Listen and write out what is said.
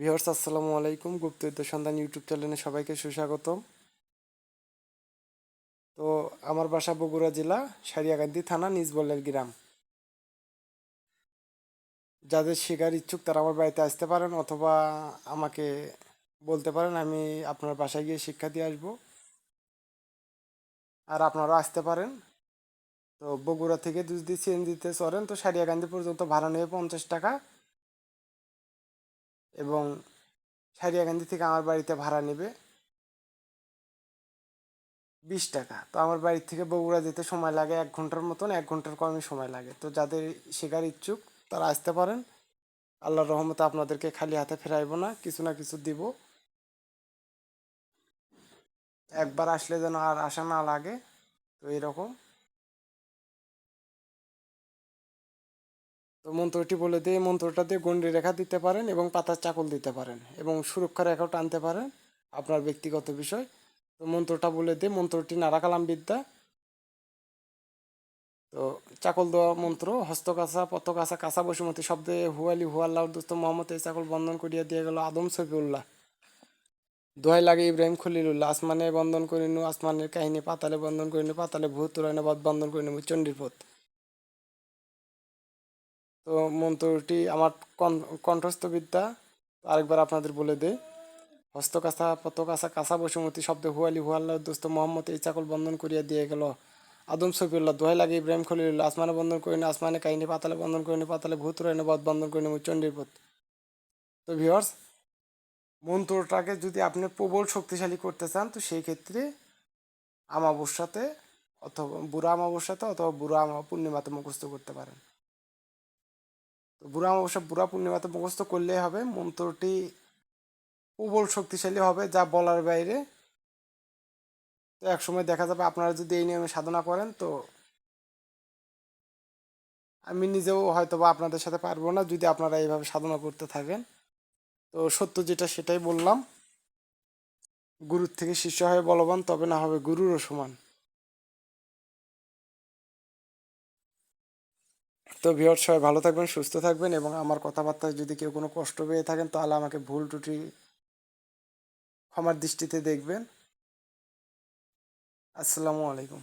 Viewers, আসসালামু আলাইকুম। গুপ্তবিদ্যা সন্ধান ইউটিউব চ্যানেলে সবাইকে সুস্বাগতম। তো আমার বাসা বগুড়া জেলা সারিয়াকান্দি থানা নিজবলের গ্রাম। যাদের শেখার ইচ্ছুক তারা আমার বাড়িতে আসতে পারেন অথবা আমাকে বলতে পারেন, আমি আপনার বাসায় গিয়ে শিক্ষা দিয়ে আসব। আর আপনারা আসতে পারেন। তো বগুড়া থেকে যদি সিএনজিতে চড়েন, তো সারিয়াকান্দি পর্যন্ত ভাড়া নেবে পঞ্চাশ টাকা এবং সারিয়াকান্দি থেকে আমার বাড়িতে ভাড়া নেবে বিশ টাকা। তো আমার বাড়ি থেকে বগুড়া যেতে সময় লাগে এক ঘণ্টার মতন, এক ঘণ্টার কমই সময় লাগে। তো যাদের শেখার ইচ্ছুক, তারা আসতে পারেন। আল্লাহর রহমতে আপনাদেরকে খালি হাতে ফেরাইবো না, কিছু না কিছু দিব। একবার আসলে যেন আর আশা না লাগে, তো এরকম। তো মন্ত্রটি বলে দিয়ে মন্ত্রটা দিয়ে গন্ডি রেখা দিতে পারেন এবং পাতার চাকল দিতে পারেন এবং সুরক্ষা রেখাও টানতে পারেন আপনার ব্যক্তিগত বিষয়। তো মন্ত্রটা বলে দিয়ে মন্ত্রটি নারাকালাম বিদ্যা তো চাকল দেওয়া মন্ত্র হস্তকাছা পতকাছা কাছা বসুমতি শব্দে হুয়ালি হুয়াল্লাহ দোস্ত মোহাম্মদ এই চাকল বন্ধন করিয়া দিয়ে গেল আদম সফিউল্লাহ দোহাই লাগে ইব্রাহিম খলিলুল্লাহ, আসমানে বন্ধন করিনু, আসমানের কাহিনী পাতালে বন্ধন করিনু, পাতালে ভূত বধ বন্ধন করিনু, চণ্ডীর পথ। তো মন্ত্রটি আমার কণ্ঠস্থ বিদ্যা আরেকবার আপনাদের বলে দে হস্তকাছা পতকাছা কাছা বসুমতী শব্দ হুয়ালি হুয়াল্লাহ দোস্ত মোহাম্মদ এই চাকল বন্ধন করিয়া দিয়ে গেল। আদম সফিউল্লাহ, দোহাই লাগে ইব্রাহিম খলিলুল্লাহ, আসমানে বন্ধন করিনি, আসমানে কাহিনী পাতালে বন্ধন করিনি, পাতালে ভূত রইনে বধ বন্ধন করিনি চণ্ডীর পথ। তো ভিওর্স মন্ত্রটাকে যদি আপনি প্রবল শক্তিশালী করতে চান, তো সেই ক্ষেত্রে আমাবস্যাতে অথবা বুড়া আমাবস্যাতে অথবা বুড়া আমা পূর্ণিমাতে মুখস্থ করতে পারেন। তো বুড়া অমাবস্যা, বুড়া পূর্ণিমাতে মুখস্থ করলেই হবে, মন্ত্রটি প্রবল শক্তিশালী হবে, যা বলার বাইরে। তো এক সময় দেখা যাবে আপনারা যদি এই নিয়মে সাধনা করেন, তো আমি নিজেও হয়তো বা আপনাদের সাথে পারব না, যদি আপনারা এইভাবে সাধনা করতে থাকেন। তো সত্য যেটা সেটাই বললাম। গুরুর থেকে শিষ্য হয়ে বলবান, তবে না হবে গুরুরও সমান। তো ভিওর সবাই ভালো থাকবেন, সুস্থ থাকবেন এবং আমার কথাবার্তায় যদি কেউ কোনো কষ্ট পেয়ে থাকেন, তাহলে আমাকে ভুল ত্রুটি ক্ষমার দৃষ্টিতে দেখবেন। আসসালামু আলাইকুম।